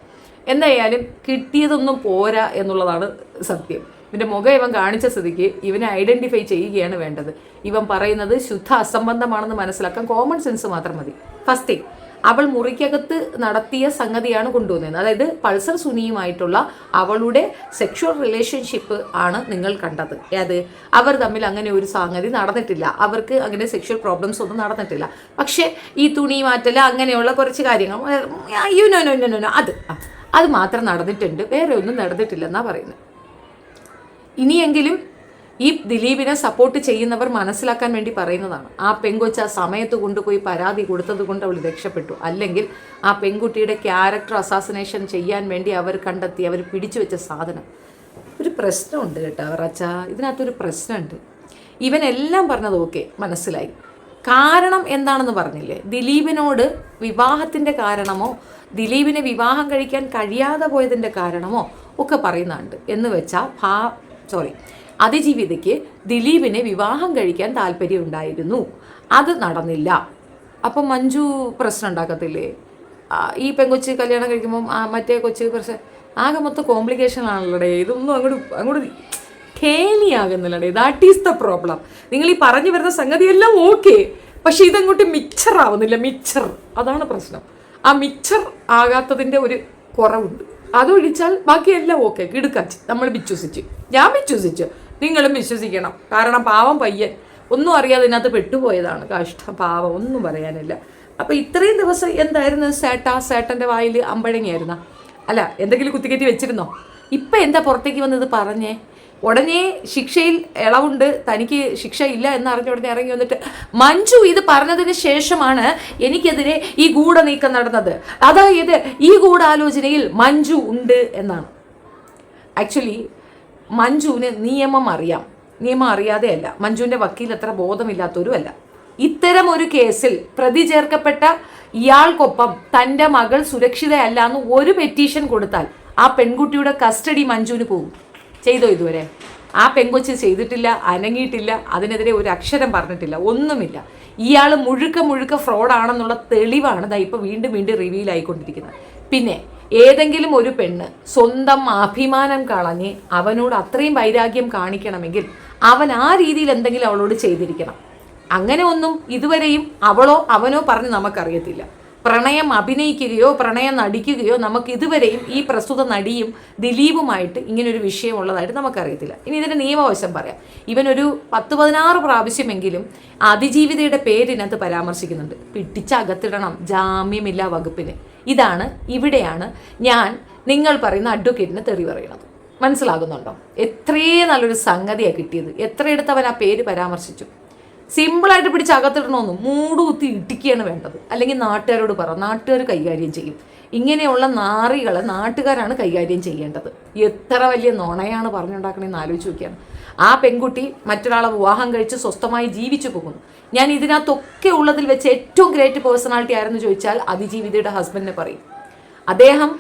എന്തായാലും കിട്ടിയതൊന്നും പോരാ എന്നുള്ളതാണ് സത്യം. ഇവന്റെ മുഖം ഇവൻ കാണിച്ച സ്ഥിതിക്ക് ഇവനെ ഐഡന്റിഫൈ ചെയ്യുകയാണ് വേണ്ടത്. ഇവൻ പറയുന്നത് ശുദ്ധ അസംബന്ധമാണെന്ന് മനസ്സിലാക്കാൻ കോമൺ സെൻസ് മാത്രം മതി. ഫസ്റ്റ് തിങ് അവൾ മുറിക്കകത്ത് നടത്തിയ സംഗതിയാണ് കൊണ്ടുവന്നത്. അതായത് പൾസർ സുനിയുമായിട്ടുള്ള അവളുടെ സെക്ഷുവൽ റിലേഷൻഷിപ്പ് ആണ് നിങ്ങൾ കണ്ടത്. അത് അവർ തമ്മിൽ അങ്ങനെ ഒരു സംഗതി നടന്നിട്ടില്ല. അവർക്ക് അങ്ങനെ സെക്ഷുവൽ പ്രോബ്ലംസ് ഒന്നും നടന്നിട്ടില്ല. പക്ഷേ ഈ തുണി മാറ്റൽ അങ്ങനെയുള്ള കുറച്ച് കാര്യങ്ങൾ അയ്യോ no no no no, no അത്. അത് മാത്രം നടന്നിട്ടുണ്ട്. വേറെ ഒന്നും നടന്നിട്ടില്ലെന്നാണ് പറയുന്നത്. ഇനിയെങ്കിലും ഈ ദിലീപിനെ സപ്പോർട്ട് ചെയ്യുന്നവർ മനസ്സിലാക്കാൻ വേണ്ടി പറയുന്നതാണ്. ആ പെങ്കൊച്ച് ആ സമയത്ത് കൊണ്ടുപോയി പരാതി കൊടുത്തത് കൊണ്ട് അവൾ രക്ഷപ്പെട്ടു. അല്ലെങ്കിൽ ആ പെൺകുട്ടിയുടെ ക്യാരക്ടർ അസാസിനേഷൻ ചെയ്യാൻ വേണ്ടി അവർ കണ്ടെത്തി അവർ പിടിച്ചു വെച്ച സാധനം. ഒരു പ്രശ്നമുണ്ട് കേട്ടോ റച്ച. ഇതിനകത്തൊരു പ്രശ്നമുണ്ട്. ഇവനെല്ലാം പറഞ്ഞത് ഓക്കെ മനസ്സിലായി. കാരണം എന്താണെന്ന് പറഞ്ഞില്ലേ? ദിലീപിനോട് വിവാഹത്തിന്റെ കാരണമോ ദിലീപിനെ വിവാഹം കഴിക്കാൻ കഴിയാതെ പോയതിന്റെ കാരണമോ ഒക്കെ പറയുന്നുണ്ട്. എന്ന് വെച്ചാൽ ഭാ സോറി അതിജീവിതയ്ക്ക് ദിലീപിനെ വിവാഹം കഴിക്കാൻ താല്പര്യം ഉണ്ടായിരുന്നു അത് നടന്നില്ല. അപ്പം മഞ്ജു പ്രശ്നം ഉണ്ടാക്കത്തില്ലേ? ഈ പെങ്കൊച്ച് കല്യാണം കഴിക്കുമ്പം മറ്റേ കൊച്ച് പ്രശ്നം ആകെ മൊത്തം കോംപ്ലിക്കേഷൻ ആണല്ലോടേ. ഇതൊന്നും അങ്ങോട്ട് അങ്ങോട്ട് കേലിയാകുന്നില്ലടേ ദാറ്റ് ഈസ് ദ പ്രോബ്ലം നിങ്ങൾ ഈ പറഞ്ഞു വരുന്ന സംഗതി സംഗതിയെല്ലാം ഓക്കെ പക്ഷെ ഇതങ്ങോട്ട് മിക്സർ ആവുന്നില്ല. മിക്സർ അതാണ് പ്രശ്നം. ആ മിക്സർ ആകാത്തതിന്റെ ഒരു കുറവുണ്ട്. അതൊഴിച്ചാൽ ബാക്കിയെല്ലാം ഓക്കെ. കിടുക്കാച്ച്. നമ്മൾ വിശ്വസിച്ച്. ഞാൻ വിശ്വസിച്ച്. നിങ്ങളും വിശ്വസിക്കണം. കാരണം പാവം പയ്യൻ. ഒന്നും അറിയാതെ ഇതിനകത്ത് പെട്ടുപോയതാണ്. കഷ്ടം പാവം. ഒന്നും പറയാനില്ല. അപ്പോൾ ഇത്രയും ദിവസം എന്തായിരുന്നു? സേട്ട സേട്ടന്റെ വായിൽ അമ്പഴങ്ങിയായിരുന്ന അല്ല എന്തെങ്കിലും കുത്തിക്കറ്റി വെച്ചിരുന്നോ? ഇപ്പം എന്താ പുറത്തേക്ക് വന്നത് പറഞ്ഞേ? ഉടനെ ശിക്ഷയിൽ ഇളവുണ്ട് തനിക്ക് ശിക്ഷ ഇല്ല എന്ന് അറിഞ്ഞ ഉടനെ ഇറങ്ങി വന്നിട്ട് മഞ്ജു ഇത് പറഞ്ഞതിന് ശേഷമാണ് എനിക്കെതിരെ ഈ ഗൂഢനീക്കം നടന്നത്. അതായത് ഈ ഗൂഢാലോചനയിൽ മഞ്ജു ഉണ്ട് എന്നാണ്. ആക്ച്വലി മഞ്ജുവിന് നിയമം അറിയാം. നിയമം അറിയാതെയല്ല മഞ്ജുവിന്റെ വക്കീൽ അത്ര ബോധമില്ലാത്തവരുമല്ല ഇത്തരം ഒരു കേസിൽ പ്രതി ചേർക്കപ്പെട്ട ഇയാൾക്കൊപ്പം തന്റെ മകൾ സുരക്ഷിതയല്ല എന്ന് ഒരു പെറ്റീഷൻ കൊടുത്താൽ ആ പെൺകുട്ടിയുടെ കസ്റ്റഡി മഞ്ജുവിന് പോകും. ചെയ്തോ ഇതുവരെ? ആ പെങ്കൊച്ച് ചെയ്തിട്ടില്ല അനങ്ങിയിട്ടില്ല അതിനെതിരെ ഒരു അക്ഷരം പറഞ്ഞിട്ടില്ല ഒന്നുമില്ല. ഇയാൾ മുഴുക്ക മുഴുക്ക ഫ്രോഡാണെന്നുള്ള തെളിവാണ് ദാ ഇപ്പോൾ വീണ്ടും വീണ്ടും റിവീൽ ആയിക്കൊണ്ടിരിക്കുന്നത്. പിന്നെ ഏതെങ്കിലും ഒരു പെണ്ണ് സ്വന്തം അഭിമാനം കളഞ്ഞ് അവനോട് അത്രയും വൈരാഗ്യം കാണിക്കണമെങ്കിൽ അവൻ ആ രീതിയിൽ എന്തെങ്കിലും അവളോട് ചെയ്തിരിക്കണം. അങ്ങനെ ഒന്നും ഇതുവരെയും അവളോ അവനോ പറഞ്ഞ് നമുക്കറിയത്തില്ല. പ്രണയം അഭിനയിക്കുകയോ പ്രണയം നടിക്കുകയോ നമുക്ക് ഇതുവരെയും ഈ പ്രസ്തുത നടിയും ദിലീപുമായിട്ട് ഇങ്ങനൊരു വിഷയമുള്ളതായിട്ട് നമുക്കറിയത്തില്ല. ഇനി ഇതിന്റെ നിയമവശം പറയാം. ഇവനൊരു പത്ത് പതിനാറ് പ്രാവശ്യമെങ്കിലും അതിജീവിതയുടെ പേരിനകത്ത് പരാമർശിക്കുന്നുണ്ട്. പിടിച്ചകത്തിടണം ജാമ്യമില്ലാ വകുപ്പിന്. ഇതാണ് ഇവിടെയാണ് ഞാൻ നിങ്ങൾ പറയുന്ന അഡ്വക്കേറ്റിന് തെറി പറയുന്നത്. മനസ്സിലാകുന്നുണ്ടോ? എത്രയും നല്ലൊരു സംഗതിയാണ് കിട്ടിയത്. എത്രയെടുത്ത് അവൻ ആ പേര് പരാമർശിച്ചു? സിമ്പിളായിട്ട് പിടിച്ച് അകത്തിടണമെന്ന് മൂട് കുത്തി ഇടിക്കുകയാണ് വേണ്ടത്. അല്ലെങ്കിൽ നാട്ടുകാരോട് പറ നാട്ടുകാർ കൈകാര്യം ചെയ്യും. ഇങ്ങനെയുള്ള നാറികളെ നാട്ടുകാരാണ് കൈകാര്യം ചെയ്യേണ്ടത്. എത്ര വലിയ നുണയാണ് പറഞ്ഞുണ്ടാക്കണമെന്ന് ആലോചിച്ച് നോക്കിയാണ് ആ പെൺകുട്ടി മറ്റൊരാളെ വിവാഹം കഴിച്ച് സ്വസ്ഥമായി ജീവിച്ചു പോകുന്നു. ഞാൻ ഇതിനകത്തൊക്കെ ഉള്ളതിൽ വെച്ച് ഏറ്റവും ഗ്രേറ്റ് പേഴ്സണാലിറ്റി ആയിരുന്നു ചോദിച്ചാൽ അതിജീവിതയുടെ ഹസ്ബൻഡിനെ പറയും. അദ്ദേഹം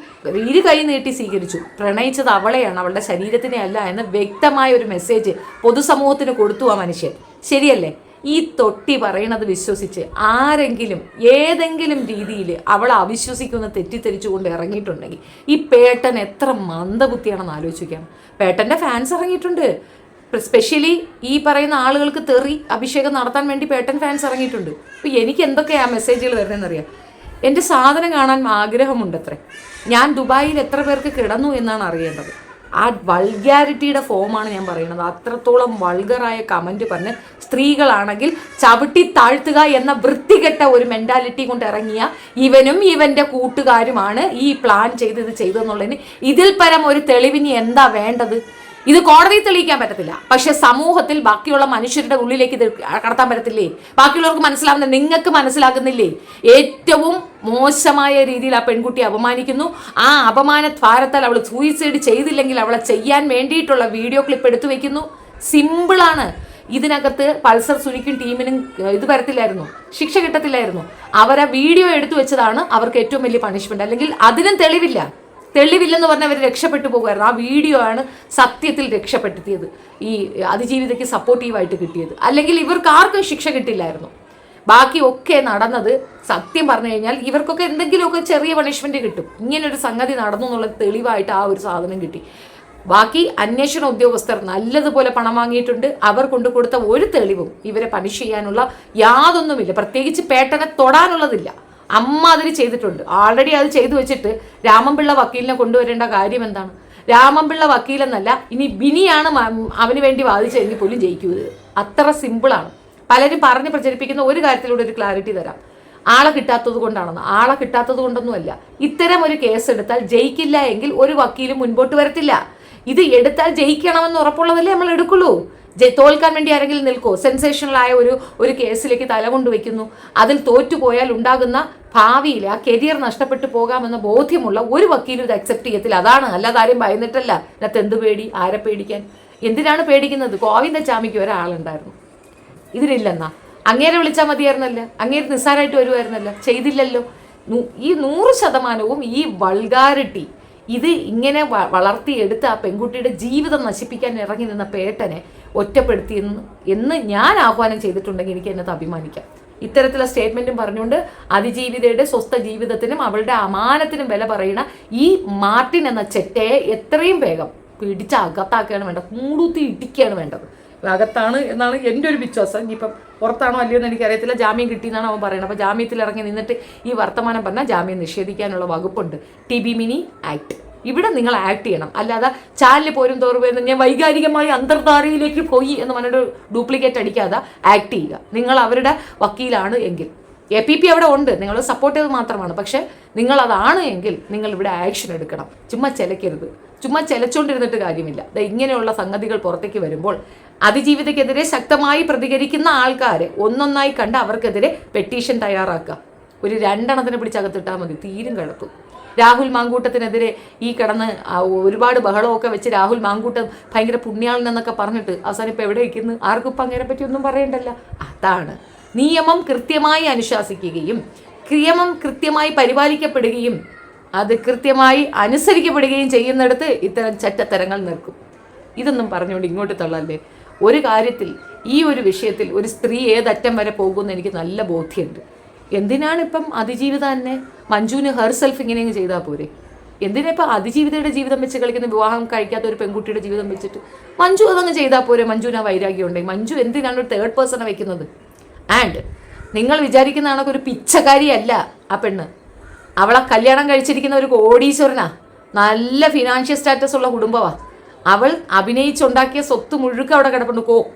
ഇരു കൈ നീട്ടി സ്വീകരിച്ചു. പ്രണയിച്ചത് അവളെയാണ് അവളുടെ ശരീരത്തിനെ അല്ല എന്ന് വ്യക്തമായ ഒരു മെസ്സേജ് പൊതുസമൂഹത്തിന് കൊടുത്തു ആ മനുഷ്യൻ. ശരിയല്ലേ? ഈ തൊട്ടി പറയണത് വിശ്വസിച്ച് ആരെങ്കിലും ഏതെങ്കിലും രീതിയിൽ അവളെ അവിശ്വസിക്കുന്ന തെറ്റിദ്ധരിച്ചുകൊണ്ട് ഇറങ്ങിയിട്ടുണ്ടെങ്കിൽ ഈ പേട്ടൻ എത്ര മന്ദബുദ്ധിയാണെന്ന് ആലോചിക്കുകയാണ് പേട്ടന്റെ ഫാൻസ് ഇറങ്ങിയിട്ടുണ്ട്. സ്പെഷ്യലി ഈ പറയുന്ന ആളുകൾക്ക് തെറി അഭിഷേകം നടത്താൻ വേണ്ടി പേട്ടൻ ഫാൻസ് ഇറങ്ങിയിട്ടുണ്ട്. അപ്പോൾ എനിക്ക് എന്തൊക്കെയാ മെസ്സേജുകൾ വരുന്നതെന്നറിയാം. എന്റെ സാധനം കാണാൻ ആഗ്രഹമുണ്ടത്രേ. ഞാൻ ദുബായിൽ എത്ര പേർക്ക് കിടന്നു എന്നാണ് അറിയേണ്ടത്. ആ വൾഗാരിറ്റിയുടെ ഫോമാണ് ഞാൻ പറയുന്നത്. അത്രത്തോളം വൾഗറായ കമന്റ് പറഞ്ഞ് സ്ത്രീകളാണെങ്കിൽ ചവിട്ടി താഴ്ത്തുക എന്ന വൃത്തികെട്ട ഒരു മെന്റാലിറ്റി കൊണ്ട് ഇറങ്ങിയ ഇവനും ഇവന്റെ കൂട്ടുകാരുമാണ് ഈ പ്ലാൻ ചെയ്ത് ഇത് ചെയ്തതെന്നുള്ളതിന് ഇതിൽ പരം ഒരു തെളിവിന് എന്താ വേണ്ടത്? ഇത് കോടതിയിൽ തെളിയിക്കാൻ പറ്റത്തില്ല. പക്ഷെ സമൂഹത്തിൽ ബാക്കിയുള്ള മനുഷ്യരുടെ ഉള്ളിലേക്ക് ഇത് കടത്താൻ പറ്റത്തില്ലേ? ബാക്കിയുള്ളവർക്ക് മനസ്സിലാവുന്ന നിങ്ങൾക്ക് മനസ്സിലാകുന്നില്ലേ? ഏറ്റവും മോശമായ രീതിയിൽ ആ പെൺകുട്ടി അപമാനിക്കുന്നു. ആ അപമാന ദ്വാരത്താൽ അവൾ സൂയിസൈഡ് ചെയ്തില്ലെങ്കിൽ അവളെ ചെയ്യാൻ വേണ്ടിയിട്ടുള്ള വീഡിയോ ക്ലിപ്പ് എടുത്തു വെക്കുന്നു. സിമ്പിളാണ് ഇതിനകത്ത് പൾസർ സുനിക്കും ടീമിനും ഇത് വരത്തില്ലായിരുന്നു. ശിക്ഷ കിട്ടത്തില്ലായിരുന്നു. അവരെ വീഡിയോ എടുത്തു വെച്ചതാണ് അവർക്ക് ഏറ്റവും വലിയ പണിഷ്മെന്റ് അല്ലെങ്കിൽ അതിനും തെളിവില്ല. തെളിവില്ലെന്ന് പറഞ്ഞാൽ അവർ രക്ഷപ്പെട്ടു പോകുമായിരുന്നു. ആ വീഡിയോ ആണ് സത്യത്തിൽ രക്ഷപ്പെടുത്തിയത്. ഈ അതിജീവിതയ്ക്ക് സപ്പോർട്ടീവായിട്ട് കിട്ടിയത്. അല്ലെങ്കിൽ ഇവർക്ക് ആർക്കും ശിക്ഷ കിട്ടില്ലായിരുന്നു. ബാക്കി ഒക്കെ നടന്നത് സത്യം പറഞ്ഞു കഴിഞ്ഞാൽ ഇവർക്കൊക്കെ എന്തെങ്കിലുമൊക്കെ ചെറിയ പണിഷ്മെന്റ് കിട്ടും. ഇങ്ങനൊരു സംഗതി നടന്നു എന്നുള്ള തെളിവായിട്ട് ആ ഒരു സാധനം കിട്ടി. ബാക്കി അന്വേഷണ ഉദ്യോഗസ്ഥർ നല്ലതുപോലെ പണം വാങ്ങിയിട്ടുണ്ട്. അവർ കൊണ്ടു കൊടുത്ത ഒരു തെളിവും ഇവരെ പണിഷ് ചെയ്യാനുള്ള യാതൊന്നുമില്ല. പ്രത്യേകിച്ച് പേട്ടനെ തൊടാനുള്ളതില്ല. അമ്മ അതിൽ ചെയ്തിട്ടുണ്ട്. ആൾറെഡി അത് ചെയ്തു വെച്ചിട്ട് രാമൻപിള്ള വക്കീലിനെ കൊണ്ടുവരേണ്ട കാര്യം എന്താണ്? രാമൻപിള്ള വക്കീലെന്നല്ല ഇനി ബിനിയാണ് അവന് വേണ്ടി വാദിച്ചതെങ്കിൽ പോലും ജയിക്കുന്നത് അത്ര സിമ്പിളാണ് പലരും പറഞ്ഞ് പ്രചരിപ്പിക്കുന്ന ഒരു കാര്യത്തിലൂടെ ഒരു ക്ലാരിറ്റി തരാം. ആളെ കിട്ടാത്തത് കൊണ്ടാണെന്ന്. ആളെ കിട്ടാത്തത് കൊണ്ടൊന്നുമല്ല. ഇത്തരം ഒരു കേസ് എടുത്താൽ ജയിക്കില്ല എങ്കിൽ ഒരു വക്കീലും മുൻപോട്ട് വരത്തില്ല. ഇത് എടുത്താൽ ജയിക്കണമെന്ന് ഉറപ്പുള്ളതല്ലേ നമ്മൾ എടുക്കുള്ളൂ. തോൽക്കാൻ വേണ്ടി ആരെങ്കിലും നിൽക്കോ? സെൻസേഷണലായ ഒരു ഒരു കേസിലേക്ക് തല വയ്ക്കുന്നു അതിൽ തോറ്റുപോയാൽ ഉണ്ടാകുന്ന ഭാവിയിൽ ആ കരിയർ നഷ്ടപ്പെട്ടു പോകാമെന്ന ബോധ്യമുള്ള ഒരു വക്കീലും ഇത് അക്സെപ്റ്റ് ചെയ്യത്തില്ല. അതാണ്. അല്ലാതെ ആരും ഭയന്നിട്ടല്ല. ഇതിനകത്ത് എന്ത് പേടി? ആരെ പേടിക്കാൻ? എന്തിനാണ് പേടിക്കുന്നത്? ഗോവിന്ദചാമിക്ക് ഒരാളുണ്ടായിരുന്നു. ഇതിലില്ലെന്നാ? അങ്ങേരെ വിളിച്ചാൽ മതിയായിരുന്നല്ലോ? അങ്ങേര് നിസ്സാരമായിട്ട് വരുമായിരുന്നല്ലോ ചെയ്തില്ലല്ലോ. ഈ നൂറ് ശതമാനവും ഈ വൾഗാരിറ്റി ഇത് ഇങ്ങനെ വളർത്തിയെടുത്ത് ആ പെൺകുട്ടിയുടെ ജീവിതം നശിപ്പിക്കാൻ ഇറങ്ങി നിന്ന പേട്ടനെ ഒറ്റപ്പെടുത്തി എന്ന് ഞാൻ ആഹ്വാനം ചെയ്തിട്ടുണ്ടെങ്കിൽ എനിക്ക് എന്നത് അഭിമാനിക്കാം. ഇത്തരത്തിലുള്ള സ്റ്റേറ്റ്മെന്റും പറഞ്ഞുകൊണ്ട് അതിജീവിതയുടെ സ്വസ്ഥ ജീവിതത്തിനും അവളുടെ അമാനത്തിനും വില പറയുന്ന ഈ മാർട്ടിൻ എന്ന ചെറ്റയെ എത്രയും വേഗം പിടിച്ച് അകത്താക്കുകയാണ് വേണ്ടത്. മൂടുത്തി ഇടിക്കുകയാണ് വേണ്ടത്. അകത്താണ് എന്നാണ് എന്റെ ഒരു വിശ്വാസം. ഇനിയിപ്പം പുറത്താണോ അല്ലയോ എന്ന് എനിക്കറിയത്തില്ല. ജാമ്യം കിട്ടിയെന്നാണ് അവൻ പറയുന്നത്. അപ്പോൾ ജാമ്യത്തിൽ ഇറങ്ങി നിന്നിട്ട് ഈ വർത്തമാനം പറഞ്ഞാൽ ജാമ്യം നിഷേധിക്കാനുള്ള വകുപ്പുണ്ട്. T B mini act. ഇവിടെ നിങ്ങൾ ആക്ട് ചെയ്യണം. അല്ലാതെ ചാലിൽ പോരും തോറും ഞാൻ വൈകാരികമായി അന്തർധാരയിലേക്ക് പോയി എന്ന് പറഞ്ഞിട്ട് ഡ്യൂപ്ലിക്കേറ്റ് അടിക്കാതെ ആക്ട് ചെയ്യുക. നിങ്ങൾ അവരുടെ വക്കീലാണ് എങ്കിൽ. എ പി പി അവിടെ ഉണ്ട്. നിങ്ങൾ സപ്പോർട്ട് ചെയ്ത് മാത്രമാണ്. പക്ഷേ നിങ്ങൾ അതാണ് എങ്കിൽ നിങ്ങൾ ഇവിടെ ആക്ഷൻ എടുക്കണം. ചുമ്മാ ചിലക്കരുത് ചുമ്മാ ചിലച്ചുകൊണ്ടിരുന്നിട്ട് കാര്യമില്ല. അത് ഇങ്ങനെയുള്ള സംഗതികൾ പുറത്തേക്ക് വരുമ്പോൾ അതിജീവിതക്കെതിരെ ശക്തമായി പ്രതികരിക്കുന്ന ആൾക്കാരെ ഒന്നൊന്നായി കണ്ട് അവർക്കെതിരെ പെറ്റീഷൻ തയ്യാറാക്കുക. ഒരു രണ്ടെണ്ണത്തിനെ പിടിച്ചകത്തിട്ടാൽ മതി. തീരും കിടക്കും രാഹുൽ മാങ്കൂട്ടത്തിനെതിരെ ഈ കിടന്ന് ഒരുപാട് ബഹളമൊക്കെ വെച്ച് രാഹുൽ മാങ്കൂട്ടം ഭയങ്കര പുണ്യാളനെന്നൊക്കെ പറഞ്ഞിട്ട് അവസാനം ഇപ്പം എവിടെ ഇരിക്കുന്നു ആർക്കും ഇപ്പം അങ്ങനെ പറ്റി ഒന്നും പറയണ്ടല്ല. അതാണ്. നിയമം കൃത്യമായി അനുശാസിക്കുകയും ക്രിയമം കൃത്യമായി പരിപാലിക്കപ്പെടുകയും അത് കൃത്യമായി അനുസരിക്കപ്പെടുകയും ചെയ്യുന്നിടത്ത് ഇത്തരം ചറ്റത്തരങ്ങൾ നിൽക്കും. ഇതൊന്നും പറഞ്ഞുകൊണ്ട് ഇങ്ങോട്ട് തള്ളല്ലേ? ഒരു കാര്യത്തിൽ ഈ ഒരു വിഷയത്തിൽ ഒരു സ്ത്രീ ഏതറ്റം വരെ പോകുമെന്ന് എനിക്ക് നല്ല ബോധ്യമുണ്ട്. എന്തിനാണ് ഇപ്പം അതിജീവിത തന്നെ മഞ്ജുവിന് ഹെർസെൽഫ് ഇങ്ങനെയങ്ങ് ചെയ്താൽ പോരെ? എന്തിനാ ഇപ്പം അതിജീവിതയുടെ ജീവിതം വെച്ച് കളിക്കുന്ന വിവാഹം കഴിക്കാത്ത ഒരു പെൺകുട്ടിയുടെ ജീവിതം വെച്ചിട്ട് മഞ്ജു അതങ്ങ് ചെയ്താൽ പോരെ? മഞ്ജുവിന് ആ വൈരാഗ്യം ഉണ്ടെങ്കിൽ മഞ്ജു എന്തിനാണ് ഒരു തേർഡ് പേഴ്സണെ വെക്കുന്നത്? ആൻഡ് നിങ്ങൾ വിചാരിക്കുന്ന കണക്ക് ഒരു പിച്ചക്കാരിയല്ല ആ പെണ്ണ്. അവളെ കല്യാണം കഴിച്ചിരിക്കുന്ന ഒരു കോടീശ്വരനാ. നല്ല ഫിനാൻഷ്യൽ സ്റ്റാറ്റസ് ഉള്ള കുടുംബമാ അവൾ അഭിനയിച്ചുണ്ടാക്കിയ സ്വത്ത് മുഴുക്ക അവിടെ കിടപ്പുണ്ട്. കോ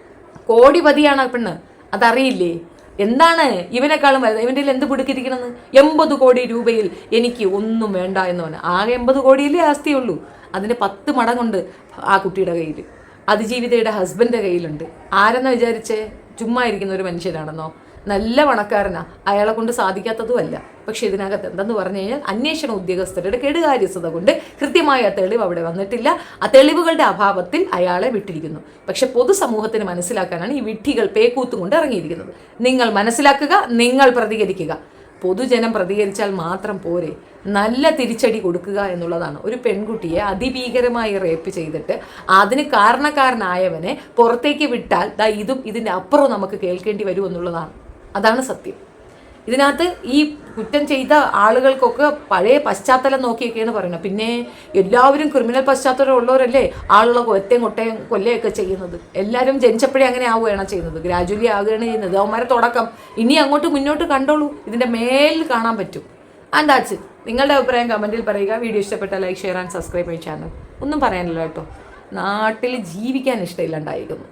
കോടിപതിയാണ് ആ പെണ്ണ്. അതറിയില്ലേ? എന്താണ് ഇവനെക്കാളും വലുത്? ഇവന്റെ എന്ത് പിടുക്കിരിക്കണമെന്ന് എൺപത് കോടി രൂപയിൽ എനിക്ക് ഒന്നും വേണ്ട എന്ന് പറഞ്ഞു ആകെ എൺപത് കോടിയിലേ ആസ്തിയുള്ളൂ. അതിന് പത്ത് മടങ്ങുണ്ട് ആ കുട്ടിയുടെ കയ്യിൽ. അതിജീവിതയുടെ ഹസ്ബൻഡിന്റെ കയ്യിലുണ്ട്. ആരെന്ന് വിചാരിച്ചേ? ചുമ്മാ ഇരിക്കുന്ന ഒരു മനുഷ്യനാണെന്നോ? നല്ല പണക്കാരനാ. അയാളെ കൊണ്ട് സാധിക്കാത്തതുമല്ല. പക്ഷെ ഇതിനകത്ത് എന്തെന്ന് പറഞ്ഞു കഴിഞ്ഞാൽ അന്വേഷണ ഉദ്യോഗസ്ഥരുടെ കെടുകാര്യസ്ഥത കൊണ്ട് കൃത്യമായ തെളിവ് അവിടെ വന്നിട്ടില്ല. ആ തെളിവുകളുടെ അഭാവത്തിൽ അയാളെ വിട്ടിരിക്കുന്നു. പക്ഷെ പൊതുസമൂഹത്തിന് മനസ്സിലാക്കാനാണ് ഈ വിഡ്ഢികൾ പേക്കൂത്തും കൊണ്ട് ഇറങ്ങിയിരിക്കുന്നത്. നിങ്ങൾ മനസ്സിലാക്കുക നിങ്ങൾ പ്രതികരിക്കുക. പൊതുജനം പ്രതികരിച്ചാൽ മാത്രം പോരെ. നല്ല തിരിച്ചടി കൊടുക്കുക എന്നുള്ളതാണ്. ഒരു പെൺകുട്ടിയെ അതിഭീകരമായി റേപ്പ് ചെയ്തിട്ട് അതിന് കാരണക്കാരനായവനെ പുറത്തേക്ക് വിട്ടാൽ ദാ ഇതും ഇതിന്റെ അപ്പുറം നമുക്ക് കേൾക്കേണ്ടി വരും എന്നുള്ളതാണ്. അതാണ് സത്യം. ഇതിനകത്ത് ഈ കുറ്റം ചെയ്ത ആളുകൾക്കൊക്കെ പഴയ പശ്ചാത്തലം നോക്കിയൊക്കെയാണ് പറയുന്നത്. പിന്നെ എല്ലാവരും ക്രിമിനൽ പശ്ചാത്തലം ഉള്ളവരല്ലേ ആളുകളെ കൊറ്റയും കൊട്ടയും കൊല്ലയൊക്കെ ചെയ്യുന്നത്. എല്ലാവരും ജനിച്ചപ്പോഴേ അങ്ങനെ ആവുകയാണ് ചെയ്യുന്നത്. ഗ്രാജുവലി ആവുകയാണ് ചെയ്യുന്നത്. അവന്മാരെ തുടക്കം. ഇനി അങ്ങോട്ട് മുന്നോട്ട് കണ്ടോളൂ. ഇതിന്റെ മേലിൽ കാണാൻ പറ്റും. ആൻഡ് ദാറ്റ്സ് നിങ്ങളുടെ അഭിപ്രായം കമന്റിൽ പറയുക. വീഡിയോ ഇഷ്ടപ്പെട്ട like share and subscribe my channel ഒന്നും പറയാനില്ല കേട്ടോ. നാട്ടിൽ ജീവിക്കാൻ ഇഷ്ടമില്ലാണ്ടായിരിക്കുന്നു